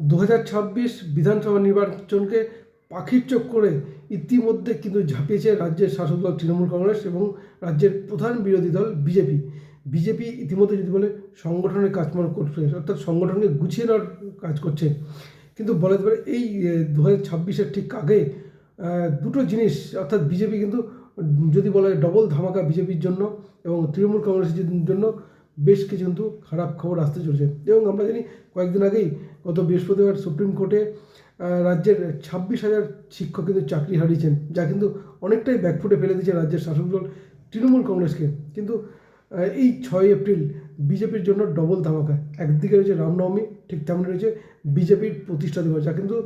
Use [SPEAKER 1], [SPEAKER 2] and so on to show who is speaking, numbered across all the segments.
[SPEAKER 1] দু হাজার ছাব্বিশ বিধানসভা নির্বাচনকে পাখির চোখ করে ইতিমধ্যে কিন্তু ঝাঁপিয়েছে রাজ্যের শাসক দল তৃণমূল কংগ্রেস এবং রাজ্যের প্রধান বিরোধী দল বিজেপি। বিজেপি ইতিমধ্যে যদি বলে সংগঠনের কাজকর্ম করছে, অর্থাৎ সংগঠনকে গুছিয়ে নেওয়ার কাজ করছে। কিন্তু বলা যেতে পারে এই দু হাজার ঠিক আগে দুটো জিনিস, অর্থাৎ বিজেপি কিন্তু যদি বলা হয় ডবল ধামাকা বিজেপির জন্য এবং তৃণমূল কংগ্রেসের জন্য, বেশ কিছু কিন্তু খারাপ খবর আসতে চলেছে। এবং আমরা জানি কয়েকদিন আগেই গত বৃহস্পতিবার সুপ্রিম কোর্টে রাজ্যের ছাব্বিশ হাজার শিক্ষক কিন্তু চাকরি হারিয়েছেন, যা কিন্তু অনেকটাই ব্যাকফুটে ফেলে দিয়েছে রাজ্যের শাসক দল তৃণমূল কংগ্রেসকে। কিন্তু এই ছয় এপ্রিল বিজেপির জন্য ডবল ধামাকা। একদিকে রয়েছে রামনবমী, ঠিক তেমন রয়েছে বিজেপির প্রতিষ্ঠা দিবস, যা কিন্তু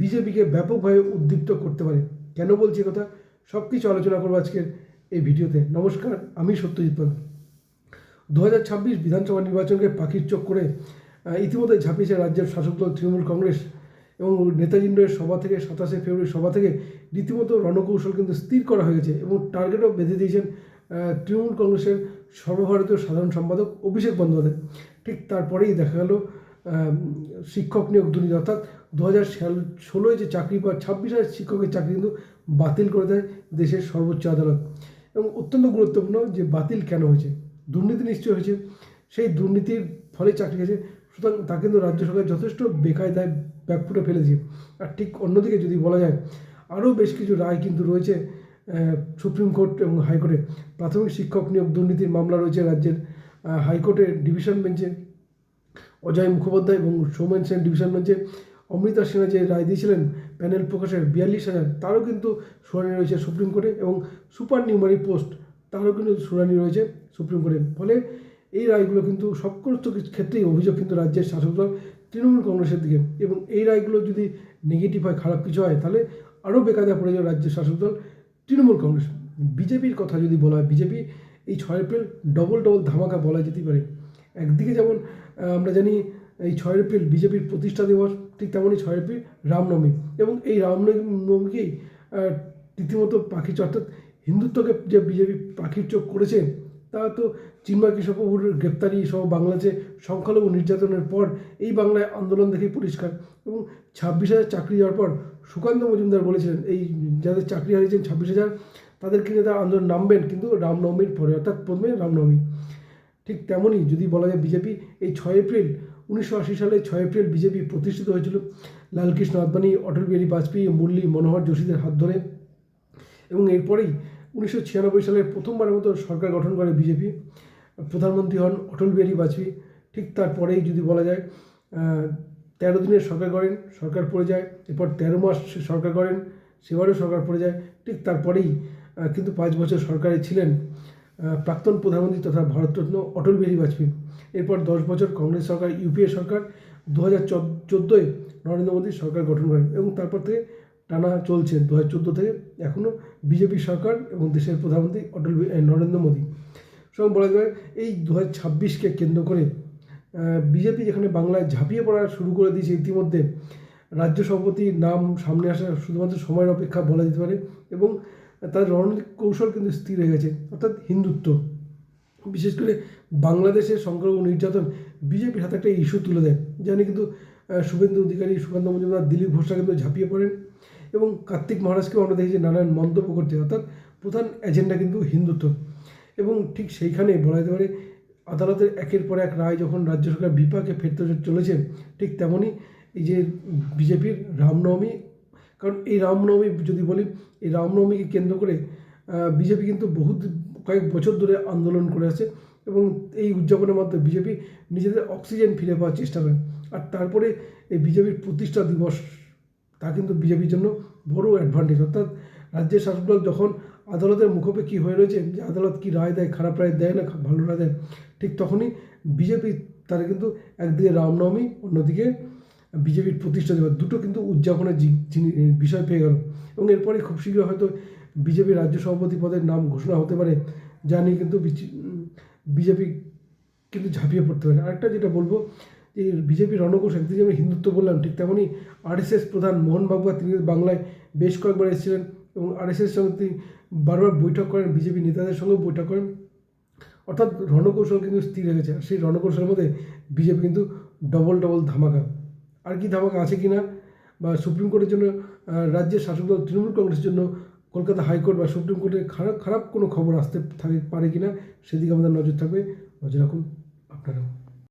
[SPEAKER 1] বিজেপিকে ব্যাপকভাবে উদ্দীপ্ত করতে পারে। কেন বলছি কথা? সব কিছু আলোচনা করব আজকের এই ভিডিওতে। নমস্কার, আমি সত্যজিৎ পাল। দু হাজার ছাব্বিশ বিধানসভা নির্বাচনকে পাখির চোখ করে ইতিমধ্যে ঝাঁপিয়েছে রাজ্যের শাসক দল তৃণমূল কংগ্রেস এবং নেতাজিন্দ্রের সভা থেকে সাতাশে ফেব্রুয়ারি সভা থেকে রীতিমতো রণকৌশল কিন্তু স্থির করা হয়ে গেছে এবং টার্গেটও বেঁধে দিয়েছেন তৃণমূল কংগ্রেসের সর্বভারতীয় সাধারণ সম্পাদক অভিষেক বন্দ্যোপাধ্যায়। ঠিক তারপরেই দেখা গেল শিক্ষক নিয়োগ দুর্নীতি অর্থাৎ দু হাজার ষোলোয় যে চাকরি বা ছাব্বিশ হাজার শিক্ষকের চাকরি কিন্তু বাতিল করে দেয় দেশের সর্বোচ্চ আদালত। এবং অত্যন্ত গুরুত্বপূর্ণ যে বাতিল কেন হয়েছে? দুর্নীতি নিশ্চয় হয়েছে। সেই দুর্নীতির ফলে চাকরি গেছে সুতরাং তা কিন্তু রাজ্য সরকার যথেষ্ট বেকায়দায় ব্যাকফুটে ফেলেছে। আর ঠিক অন্যদিকে যদি বলা যায় আরও বেশ কিছু রায় কিন্তু রয়েছে সুপ্রিম কোর্ট এবং হাইকোর্টে। প্রাথমিক শিক্ষক নিয়োগ দুর্নীতির মামলা রয়েছে রাজ্যের আহ, হাইকোর্টের ডিভিশন বেঞ্চে। অজয় মুখোপাধ্যায় এবং সৌমেন সেন ডিভিশন বেঞ্চে। অমৃতা সিনহা যে রায় দিয়েছিলেন প্যানেল প্রকাশের বিয়াল্লিশ হাজার তারও কিন্তু শুনানি রয়েছে সুপ্রিম কোর্টে এবং সুপার নিউমারি পোস্ট তারও কিন্তু শুনানি রয়েছে সুপ্রিম কোর্টে। ফলে এই রায়গুলো কিন্তু সমস্ত ক্ষেত্রেই অভিযোগ কিন্তু রাজ্যের শাসক দল তৃণমূল কংগ্রেসের দিকে। এবং এই রায়গুলো যদি নেগেটিভ হয়, খারাপ কিছু হয়, তাহলে আরও বেকায়দা পড়ে যাবে রাজ্যের শাসক দল তৃণমূল কংগ্রেস। বিজেপির কথা যদি বলা হয়, বিজেপি এই ছয় এপ্রিল ডবল ডবল ধামাকা বলা যেতেই পারে। একদিকে যেমন আমরা জানি এই ছয় এপ্রিল বিজেপির প্রতিষ্ঠা দিবস, ঠিক তেমনই ছয় এপ্রিল রামনবমী। এবং এই রামনবমীকেই রীতিমতো পাখি অর্থাৎ হিন্দুত্বকে যে বিজেপি পাখির চোখ করেছে তা তো চিন্ময় কৃষ্ণপ্রভুর গ্রেপ্তারি সহ বাংলাদেশে সংখ্যালঘু নির্যাতনের পর এই বাংলায় আন্দোলন দেখেই পরিষ্কার এবং ছাব্বিশ হাজার চাকরি যাওয়ার পর সুকান্ত মজুমদার বলেছিলেন, এই যাদের চাকরি হারিয়েছেন ছাব্বিশ হাজার, তাদেরকে নিয়ে তারা আন্দোলন নামবেন কিন্তু রামনবমীর পরে, অর্থাৎ প্রথমে রামনবমী। ঠিক তেমনই যদি বলা যায় বিজেপি, এই ছয় এপ্রিল, উনিশশো আশি সালে ছয় এপ্রিল বিজেপি প্রতিষ্ঠিত হয়েছিল। লালকৃষ্ণ আদবানি, অটল বিহারী বাজপেয়ী, মুরলী মনোহর যোশীদের হাত ধরে এবং এরপরেই উনিশশো ছিয়ানব্বই সালে প্রথমবারের মতো সরকার গঠন করে বিজেপি। প্রধানমন্ত্রী হন অটল বিহারী বাজপেয়ী। ঠিক তারপরেই যদি বলা যায় তেরো দিনের সরকার করেন সরকার পড়ে যায়। এরপর তেরো মাস সরকার করেন সেবারও সরকার পড়ে যায়। ঠিক তারপরেই কিন্তু পাঁচ বছর সরকারে ছিলেন প্রাক্তন প্রধানমন্ত্রী তথা ভারতরত্ন অটল বিহারী বাজপেয়ী। এরপর দশ বছর কংগ্রেস সরকার, ইউপিএ সরকার। দু হাজার চোদ্দোয় নরেন্দ্র মোদী সরকার গঠন করেন এবং তারপর থেকে টানা চলছে দু হাজার চোদ্দ থেকে এখনও বিজেপি সরকার এবং দেশের প্রধানমন্ত্রী অটল নরেন্দ্র মোদী। সুতরাং বলা যায় এই দু হাজার ছাব্বিশকে কেন্দ্র করে বিজেপি যেখানে বাংলায় ঝাঁপিয়ে পড়া শুরু করে দিয়েছে ইতিমধ্যে, রাজ্য সভাপতির নাম সামনে আসা শুধুমাত্র সময়ের অপেক্ষা বলা যেতে পারে এবং তার রণনীতিক কৌশল কিন্তু স্থির হয়ে গেছে, অর্থাৎ হিন্দুত্ব। বিশেষ করে বাংলাদেশের সংখ্যালঘু নির্যাতন বিজেপির হাতে একটা ইস্যু তুলে দেয় জানি কিন্তু শুভেন্দু অধিকারী সুকান্ত মজুমদার, দিলীপ ঘোষরা কিন্তু ঝাঁপিয়ে পড়েন। এবং কার্তিক মহারাজকেও আমরা দেখেছি নানান মন্তব্য করতে অর্থাৎ প্রধান এজেন্ডা কিন্তু হিন্দুত্ব। এবং ঠিক সেইখানে বলা যেতে পারে, আদালতের একের পর এক রায় যখন রাজ্য সরকার বিপাকে ফেরতে চলেছে, ঠিক তেমনই এই যে বিজেপির রামনবমী, কারণ এই রামনবমী যদি বলি, এই রামনবমীকে কেন্দ্র করে বিজেপি কিন্তু বহু কয়েক বছর ধরে আন্দোলন করে আছে এবং এই উদযাপনের মাধ্যমে বিজেপি নিজেদের অক্সিজেন ফিরে পাওয়ার চেষ্টা করে। আর তারপরে এই বিজেপির প্রতিষ্ঠা দিবস তা কিন্তু বিজেপির জন্য বড় অ্যাডভান্টেজ অর্থাৎ রাজ্যের শাসক দল যখন আদালতের মুখোপেক্ষি হয়ে রয়েছে, যে আদালত কী রায় দেয়, খারাপ রায় দেয় না, ভালো রায় দেয়, ঠিক তখনই বিজেপি তারা কিন্তু একদিকে রামনবমী, অন্যদিকে বিজেপির প্রতিষ্ঠা দিবস, দুটো কিন্তু উদযাপনের বিষয় পেয়ে গেল। এবং এরপরে খুব শীঘ্র হয়তো বিজেপি রাজ্য সভাপতি পদের নাম ঘোষণা হতে পারে, যা নিয়ে কিন্তু বিজেপি কিন্তু ঝাঁপিয়ে পড়তে পারে। আরেকটা যেটা বলব যে বিজেপি রণকৌশ একদিকে যেমন হিন্দুত্ব বললাম, ঠিক তেমনই আরএসএস প্রধান মোহন বাবুয়া তিনি বাংলায় বেশ কয়েকবার এসেছিলেন এবং আরএসএস সঙ্গে তিনি বারবার বৈঠক করেন, বিজেপি নেতাদের সঙ্গেও বৈঠক করেন। অর্থাৎ রণকৌশল কিন্তু স্থির হয়ে গেছে, সেই রণকৌশলের মধ্যে বিজেপি কিন্তু ডবল ডবল ধামাকা। আর কি ধামাকা আছে কি না বা সুপ্রিম কোর্টের জন্য রাজ্যের শাসক দল তৃণমূল কংগ্রেসের জন্য কলকাতা হাইকোর্ট বা সুপ্রিম কোর্টে খারাপ খারাপ কোনো খবর আসতে থাকে, পারে কি না সেদিকে আমাদের নজর থাকবে। নজর রাখুন আপনারাও।